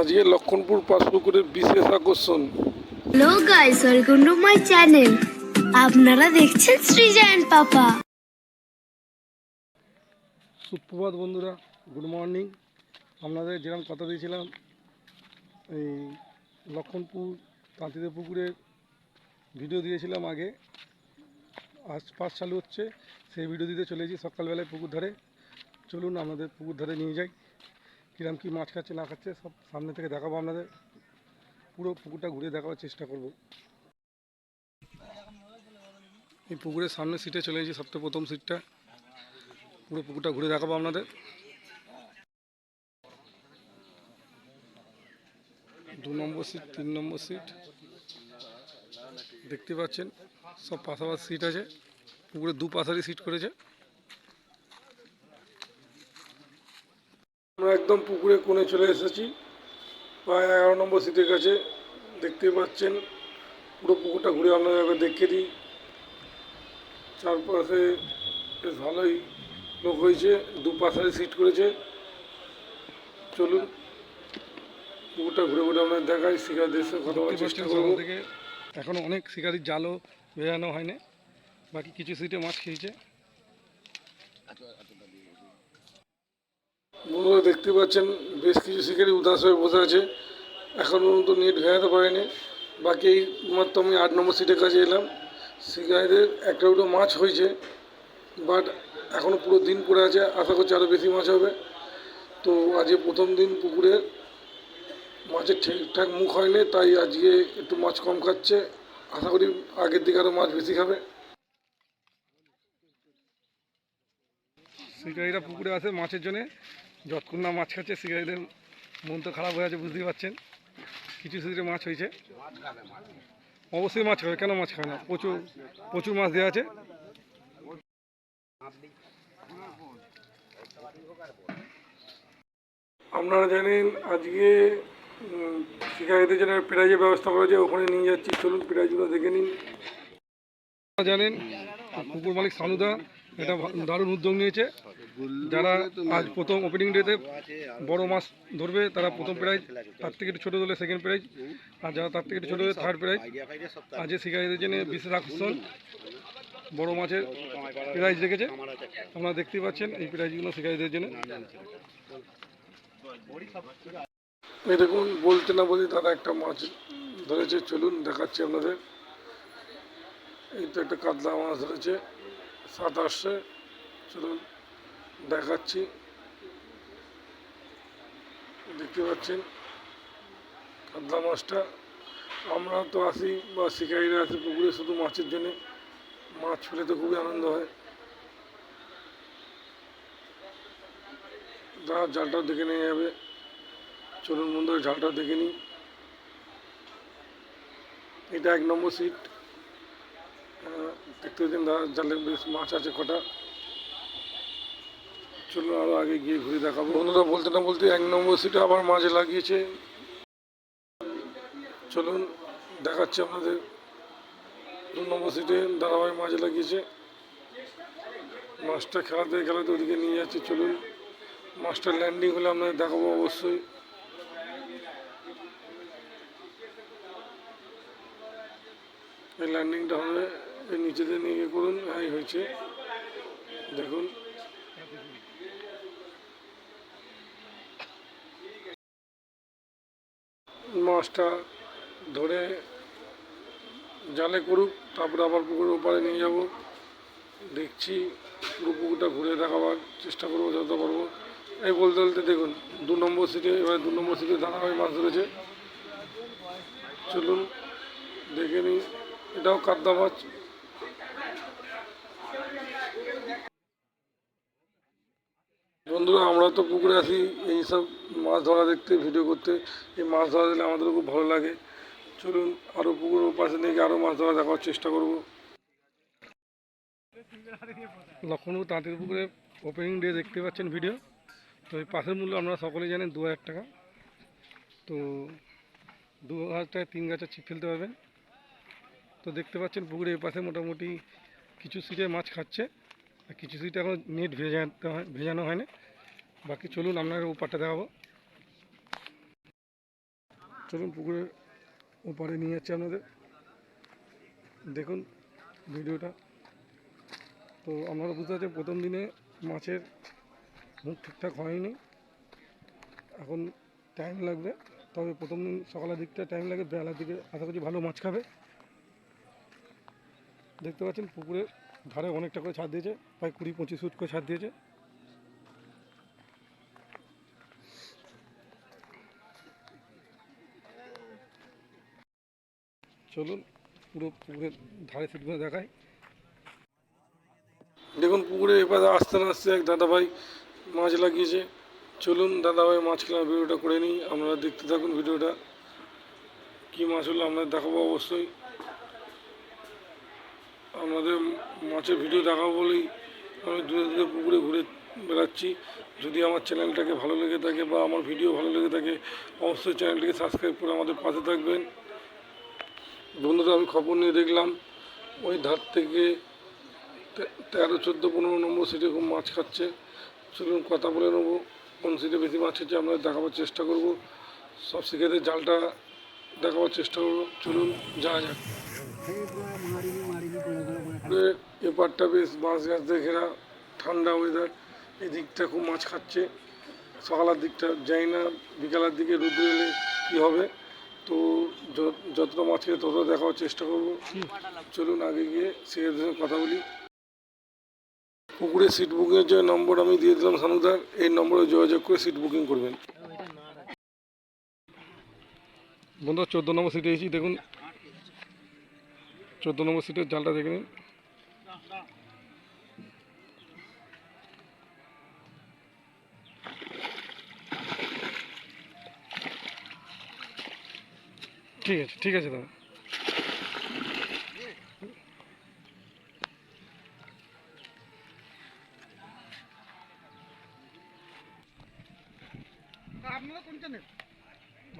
আজকে লক্ষণপুর পাশপুকুরের বিশেষ আকর্ষণ। Hello guys welcome to my channel. আপনারা দেখছেন সৃজন পাপা। সুপ্রভাত বন্ধুরা গুড মর্নিং। আপনাদের যেরকম কথা দিয়েছিলাম এই লক্ষণপুর তাঁতিদের পুকুরের ভিডিও দিয়েছিলাম আগে। আজ পাস চালু হচ্ছে সেই ভিডিও দিতে চলেছি সকালবেলায় পুকুর ধারে। চলুন আমাদের পুকুর ধারে নিয়ে যাই। কিরম কী মাছ খাচ্ছে, না খাচ্ছে, সব সামনে থেকে দেখাবো আপনাদের। পুরো পুকুরটা ঘুরে দেখাবার চেষ্টা করব। এই পুকুরের সামনে সিটে চলে এসেছি সবথেকে প্রথম সিটটা। পুরো পুকুরটা ঘুরে দেখাবো আপনাদের। দু নম্বর সিট, তিন নম্বর সিট। দেখতে পাচ্ছেন, সব পাশাপাশি সিট আছে। পুকুরে দু পাশারই সিট করেছে। আমরা একদম পুকুরে কোণে চলে এসেছি। প্রায় এগারো নম্বর সিটের কাছে দেখতে পাচ্ছেন। পুরো পুকুরটা ঘুরে আপনাদের দেখিয়ে দিই। চারপাশে বেশ ভালোই লোক হয়েছে দু পাশারে সিট করেছে। চলুন পুকুরটা ঘুরে ঘুরে আমরা দেখাই শিকারদের সাথে কথা বলার চেষ্টা করব। থেকে এখনও অনেক শিকারির জালও বেরানো হয়নি। বাকি কিছু সিটে মাছ খেয়েছে। বন্ধুরা দেখতে পাচ্ছেন, বেশ কিছু শিকারি উদাস হয়ে বসে আছে। এখন পর্যন্ত নেট ভেড়াতে পারেনি। বাকি এই মাত্র আমি আট নম্বর সিটের কাছে এলাম। শিকারিদের একটা দুটো মাছ হয়েছে বাট এখনও পুরো দিন পড়ে আছে। আশা করছি আরও বেশি মাছ হবে। তো আজকে প্রথম দিন পুকুরে মাছের ঠিকঠাক মুখ হয়নি, তাই আজকে একটু মাছ কম খাচ্ছে। আশা করি আগের দিকে আরও মাছ বেশি খাবে। শিকারিরা পুকুরে আসে মাছের জন্যে। যতক্ষণ না মাছ খাচ্ছে শিকারিদের মন তো খারাপ হয়ে আছে বুঝতেই পারছেন। কিছু সিজনে মাছ হয়েছে। অবশ্যই মাছ খাবে কেন মাছ খাবে না? প্রচুর প্রচুর মাছ দেওয়া আছে। আপনারা জানেন আজকে শিকারিদের জন্য প্রাইজের ব্যবস্থা করেছে ওখানে নিয়ে যাচ্ছি। চলুন প্রাইজগুলো দেখে নিন। আপনারা জানেন কুকুর মালিক সানুদা এটা দারুণ উদ্যোগ নিয়েছে। যারা আজ প্রথম ওপেনিং ডেতে বড় মাছ ধরবে, তারা প্রথম প্রাইজ তার থেকে একটু ছোটো ধরলে সেকেন্ড প্রাইজ আর যারা তার থেকে একটু ছোটো হলে থার্ড প্রাইজ আজকে শিকারিদের জন্য বিশেষ আকর্ষণ, বড় মাছের প্রাইজ রেখেছে। আপনারা দেখতেই পাচ্ছেন এই প্রাইজগুলো শিকারিদের জন্য। দেখুন, বলতে না বলতে তারা একটা মাছ ধরেছে। চলুন দেখাচ্ছি আপনাদের। এই তো একটা কাতলা মাছ ধরেছে। সাত আসছে। চলুন, দেখাচ্ছি। দেখতে পাচ্ছেন, কাতলা মাছটা। আমরা তো আসি বা শিকারিরা আসি পুকুরে শুধু মাছের জন্য। মাছ ফেলে তো খুবই আনন্দ হয়। যারা জালটাও দেখে নিয়ে যাবে। চলুন বন্ধুরা, জালটাও দেখে নিই। এটা এক নম্বর সিট। দেখতে পাচ্ছেন জালে বেশ মাছ আছে কটা। চলুন আরও আগে গিয়ে ঘুরে দেখাবো। বন্ধুরা, বলতে না বলতে এক নম্বর সিটে আবার মাছ লাগিয়েছে। চলুন দেখাচ্ছি আপনাদের। দু নম্বর সিটে দাদাভাই মাছ লাগিয়েছে। মাছটা খেলাতে খেলাতে ওদিকে নিয়ে যাচ্ছে। চলুন মাছটা ল্যান্ডিং হলে আপনাদের দেখাবো অবশ্যই। এই ল্যান্ডিংটা হবে নিচেতে নিয়ে করুন, এই হয়েছে। দেখুন। মাছটা ধরে জালে করুক, তারপরে আবার পুকুরের ওপারে নিয়ে যাব। দেখছি পুরো পুকুরটা ঘুরে দেখাবার চেষ্টা করব যত পারব। এই বলতে বলতে দেখুন, দু নম্বর সিটে, এবার দু নম্বর সিটে দাঁড়াভাই মাছ ধরেছে। চলুন, দেখে নিই। এটাও কাদ্দা মাছ। বন্ধুরা আমরা তো পুকুরে আসি এই সব মাছ ধরা দেখতে ভিডিও করতে। এই মাছ ধরা দিলে আমাদেরও খুব ভালো লাগে। চলুন আরও পুকুরের পাশে নিয়ে আরও মাছ ধরা দেখার চেষ্টা করব। লক্ষণপুর তাঁতের পুকুরে ওপেনিং ডে দেখতে পাচ্ছেন ভিডিও তো এই পাশের মূল্য আমরা সকলেই জানেন, দু হাজার টাকা। তো দু হাজার টাকায় তিন গাছা ছিপ ফেলতে পারবেন। তো দেখতে পাচ্ছেন পুকুরের পাশে মোটামুটি কিছু সিটে মাছ খাচ্ছে। আর কিছু সিটে এখন নেট ভেজাতে হয় ভেজানো হয়নি। বাকি চলুন আপনাকে ওপারটা দেখাবো। চলুন, পুকুরের ওপারে নিয়ে যাচ্ছি আপনাদের। দেখুন ভিডিওটা। তো আপনারা বুঝতে পারছেন প্রথম দিনে মাছের মুখ ঠিকঠাক হয়নি। এখন টাইম লাগবে। তবে প্রথম দিন সকালের দিকটা টাইম লাগে, বেলার দিকে আশা করছি ভালো মাছ খাবে। দেখতে পাচ্ছেন পুকুরের ধারে অনেকটা করে ছাদ দিয়েছে, প্রায় কুড়ি পঁচিশ ফুট করে ছাদ দিয়েছে। চলুন পুরো পুকুরের ধারে সিটগুলো দেখুন, পুকুরে এপারে আসতে না আসতে এক দাদাভাই মাছ লাগিয়েছে। চলুন, দাদাভাই মাছ খেলার ভিডিওটা করে নিই। আপনারা দেখতে থাকুন ভিডিওটা। কী মাছ হলো আপনাদের দেখাবো অবশ্যই। আপনাদের মাছের ভিডিও দেখাবো বলেই আমি দূরে দূরে পুকুরে ঘুরে বেড়াচ্ছি। যদি আমার চ্যানেলটাকে ভালো লেগে থাকে বা আমার ভিডিও ভালো লেগে থাকে, অবশ্যই চ্যানেলটিকে সাবস্ক্রাইব করে আমাদের পাশে থাকবেন। বন্ধুরা, আমি খবর নিয়ে দেখলাম, ওই ধার থেকে তেরো, চোদ্দ, পনেরো নম্বর সিটে খুব মাছ খাচ্ছে। চলুন কথা বলে নেব, কোন সিটে বেশি মাছ খাচ্ছে, আমরা দেখাবার চেষ্টা করব। সব শিখেতে জালটা দেখাবার চেষ্টা করব। চলুন, যাওয়া যাক। এপারটা বেশ বাঁশ গাছ দিয়ে ঘেরা, ঠান্ডা ওয়েদার এই দিকটা খুব মাছ খাচ্ছে। সকালের দিকটা যাই না, বিকালের দিকে রোদ্রে এলে কী হবে? তো যতটা মাছ খেয়ে ততটা দেখার চেষ্টা করব। চলুন আগে গিয়ে সেখানে কথা বলি। পুকুরে সিট বুকিংয়ের যে নম্বর আমি দিয়ে দিলাম সানুদার, এই নম্বরে যোগাযোগ করে সিট বুকিং করবেন। বন্ধু চোদ্দ নম্বর সিটে এসেছি, দেখুন। চোদ্দ নম্বর সিটের জালটা দেখে নিন। ঠিক আছে ঠিক আছে দাদা।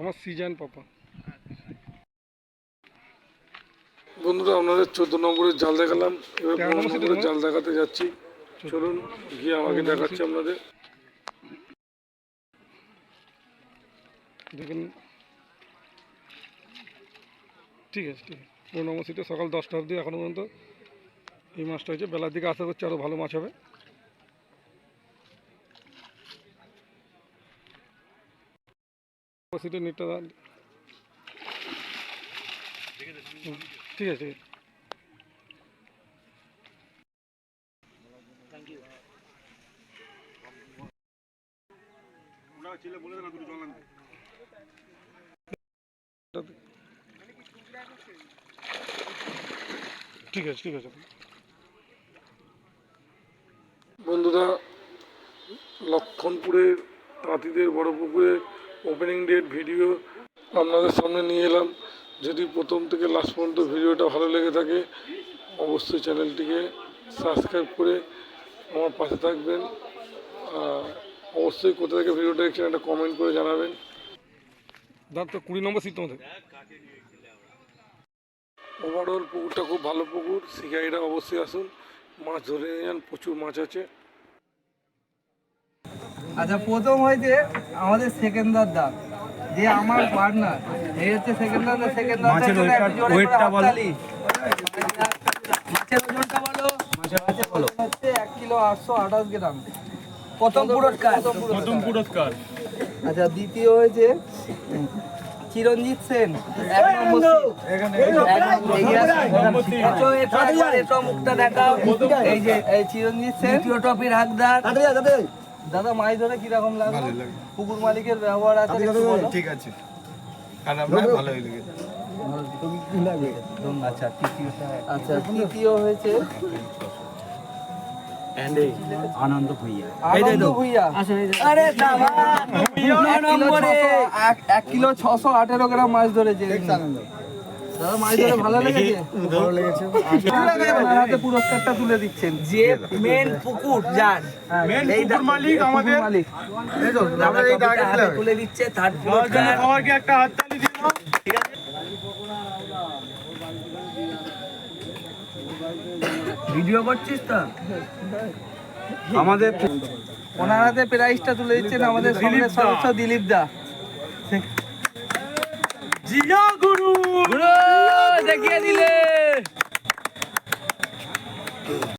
আমার সিজান পাপা। বন্ধুরা আপনাদের চোদ্দ নম্বরের জাল দেখালাম। এবার পনেরো নম্বরের জাল দেখাতে যাচ্ছি। চলুন গিয়ে আমাকে দেখাচ্ছি আপনাদের। দেখুন ঠিক আছে ঠিক আছে। পনেরো নম্বর সিটে সকাল দশটা অবধি এখনও পর্যন্ত এই মাছটা হয়েছে। বেলার দিকে আশা করছি আরও ভালো মাছ হবে। সিটে নেটটা ঠিক আছে ঠিক আছে। ঠিক আছে ঠিক আছে। বন্ধুরা লক্ষণপুরের তাঁতিদের বড় পুকুরে ওপেনিং ডেট ভিডিও আপনাদের সামনে নিয়ে এলাম। যদি প্রথম থেকে লাস্ট পর্যন্ত ভিডিওটা ভালো লেগে থাকে অবশ্যই চ্যানেলটিকে সাবস্ক্রাইব করে আমার পাশে থাকবেন। আর অবশ্যই কোথা থেকে ভিডিওটা দেখছেন একটা কমেন্ট করে জানাবেন। দাঁত তো কুড়ি নম্বর সিট তোমাদের। ওভারঅল পুকুরটা খুব ভালো পুকুর শিকারীরা অবশ্যই আসুন। মাছ ধরে নিয়ে যান প্রচুর মাছ আছে। আচ্ছা প্রথম হয়েছে আমাদের সেকেন্দার দা যে আমার পার্টনার এই হচ্ছে সেকেন্দার দা সেকেন্দার মাছের ওয়েটটা বলো। মাছের ওজনটা বলো। মাছের বলো। হচ্ছে এক কিলো আটশো আঠাশ গ্রাম। প্রথম পুরস্কার। প্রথম পুরস্কার। আচ্ছা দ্বিতীয় হয়েছে চিরঞ্জিত সেন মুখটা দেখাও। এই যে এই চিরঞ্জিত সেন। দ্বিতীয় টপির হাকদার। দাদা মাছ ধরে কীরকম লাগল? পুকুর মালিকের ব্যবহার আছে ঠিক আছে। আর আমরা ভালোই লেগেছে। আচ্ছা তৃতীয়টা আচ্ছা তৃতীয় হয়েছে। আনন্দ ভুইয়া। আনন্দ ভুইয়া। আরে নম্বরে এক কিলো ছশো আঠেরো গ্রাম মাছ ধরেছে। দাদা মাছ ধরে ভালো লেগেছে? ভালো লেগেছে। আপনার হাতে পুরস্কারটা তুলে দিচ্ছেন। যে মেন পুকুর যার মালিক আমাদের। মালিক। দাদা কবিতা হাতে তুলে দিচ্ছে থার্ড একটা হাততালি দিয়ে দাও ভিডিও করছিস তো? আমাদের ওনার হাতে প্রাইজটা তুলে দিচ্ছেন আমাদের দিলীপ সদস্য দিলীপ দা। জিয়া গুরু। দেখিয়ে দিলে